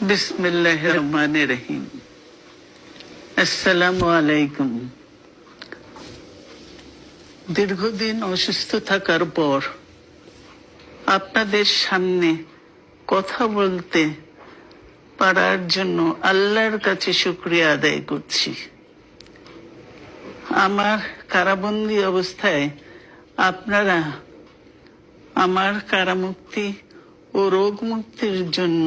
রহমান রহিম আসসালামু আলাইকুম দীর্ঘদিন অসুস্থ থাকার পর আপনাদের সামনে কথা বলতে পারার জন্য আল্লাহর কাছে শুক্রিয়া আদায় করছি। আমার কারাবন্দি অবস্থায় আপনারা আমার কারামুক্তি ও রোগ মুক্তির জন্য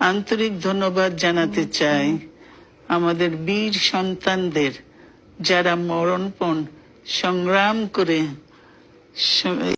আন্তরিক ধন্যবাদ জানাতে চাই আমাদের বীর সন্তানদের যারা মরণপণ সংগ্রাম করে